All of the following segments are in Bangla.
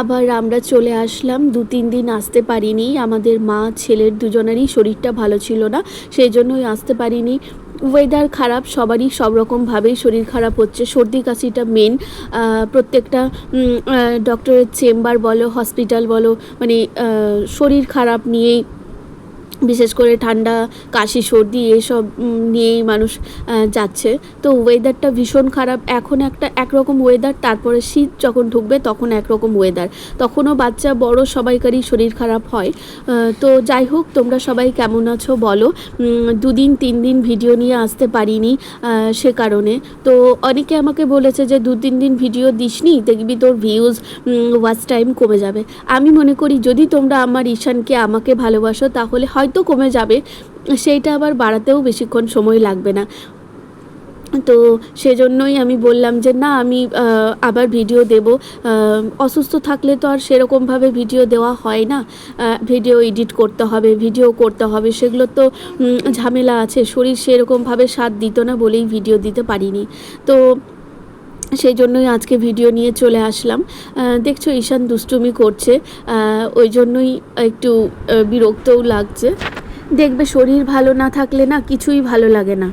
আবার আমরা চলে আসলাম। দু, তিন দিন আসতে পারিনি। আমাদের মা, ছেলের দুজনেরই শরীরটা ভালো ছিল না, সেই জন্যই আসতে পারিনি। ওয়েদার খারাপ, সবারই সব রকমভাবেই শরীর খারাপ হচ্ছে। সর্দি কাশিটা মেন প্রত্যেকটা ডক্টরের চেম্বার বলো হসপিটাল বলো মানে শরীর খারাপ নিয়েই বিশেষ করে ঠান্ডা, কাশি, সর্দি এসব নিয়েই মানুষ যাচ্ছে। তো ওয়েদারটা ভীষণ খারাপ। এখন একটা একরকম ওয়েদার তারপরে শীত যখন ঢুকবে তখন একরকম ওয়েদার তখনও বাচ্চা বড়, সবাইকারই শরীর খারাপ হয়। তো যাই হোক, তোমরা সবাই কেমন আছো বলো। দুদিন তিন দিন ভিডিও নিয়ে আসতে পারিনি সে কারণে। তো অনেকে আমাকে বলেছে যে, দু, তিন দিন ভিডিও দিসনি? দেখবি তোর ভিউজ ওয়াচ টাইম কমে যাবে। আমি মনে করি, যদি তোমরা আমার ঈশানকে আমাকে ভালোবাসো, তাহলে হয়তো কমে যাবে, সেইটা আবার বাড়াতেও বেশিক্ষণ সময় লাগবে না। তো সেজন্যই আমি বললাম যে, না, আমি আবার ভিডিও দেব। অসুস্থ থাকলে তো আর সেরকমভাবে ভিডিও দেওয়া হয় না। ভিডিও এডিট করতে হবে, ভিডিও করতে হবে, সেগুলো তো ঝামেলা আছে। শরীর সেরকমভাবে সাথ দিত না বলেই ভিডিও দিতে পারিনি। তো সেই জন্যই আজকে ভিডিও নিয়ে চলে আসলাম। দেখছ ঈশান দুষ্টুমি করছে। ওই জন্যই একটু বিরক্তও লাগছে। দেখবে শরীর ভালো না থাকলে না কিছুই ভালো লাগে না।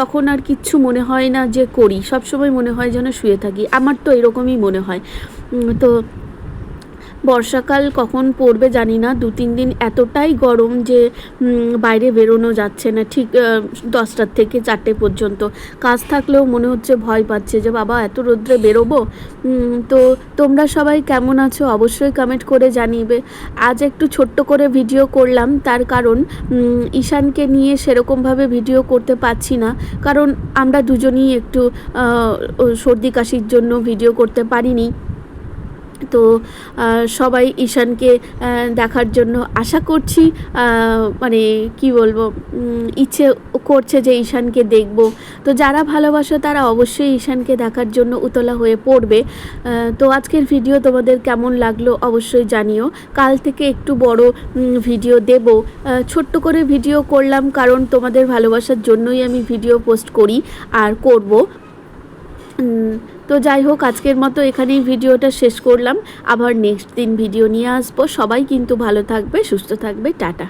তখন আর কিচ্ছু মনে হয় না যে করি। সবসময় মনে হয় যেন শুয়ে থাকি। আমার তো এরকমই মনে হয়। তো বর্ষাকাল কখন পড়বে জানি না। দু, তিন দিন এতটাই গরম যে বাইরে বেরোনো যাচ্ছে না। ঠিক দশটার থেকে চারটে পর্যন্ত। কাজ থাকলেও মনে হচ্ছে ভয় পাচ্ছে যে, বাবা, এত রোদ্রে বেরোবো? তো তোমরা সবাই কেমন আছো? অবশ্যই কমেন্ট করে জানিবে। আজ একটু ছোট্ট করে ভিডিও করলাম। তার কারণ ঈশানকে নিয়ে সেরকমভাবে ভিডিও করতে পারছি না। কারণ আমরা দুজনেই একটু সর্দি কাশির জন্য ভিডিও করতে পারিনি। তো সবাই ঈশানকে দেখার জন্য আশা করছি মানে কি বলব ইচ্ছে করছে যে ঈশানকে দেখব। তো যারা ভালোবাসো তারা অবশ্যই ঈশানকে দেখার জন্য উতলা হয়ে পড়বে। তো আজকের ভিডিও তোমাদের কেমন লাগল অবশ্যই জানিও। কাল থেকে একটু বড় ভিডিও দেব। ছোট্ট করে ভিডিও করলাম কারণ তোমাদের ভালোবাসার জন্যই আমি ভিডিও পোস্ট করি আর করব। তো যাই হোক, আজকের মতো এখানেই ভিডিওটা শেষ করলাম। আবার নেক্সট দিন ভিডিও নিয়ে আসব। সবাই কিন্তু ভালো থাকবে, সুস্থ থাকবে। টাটা।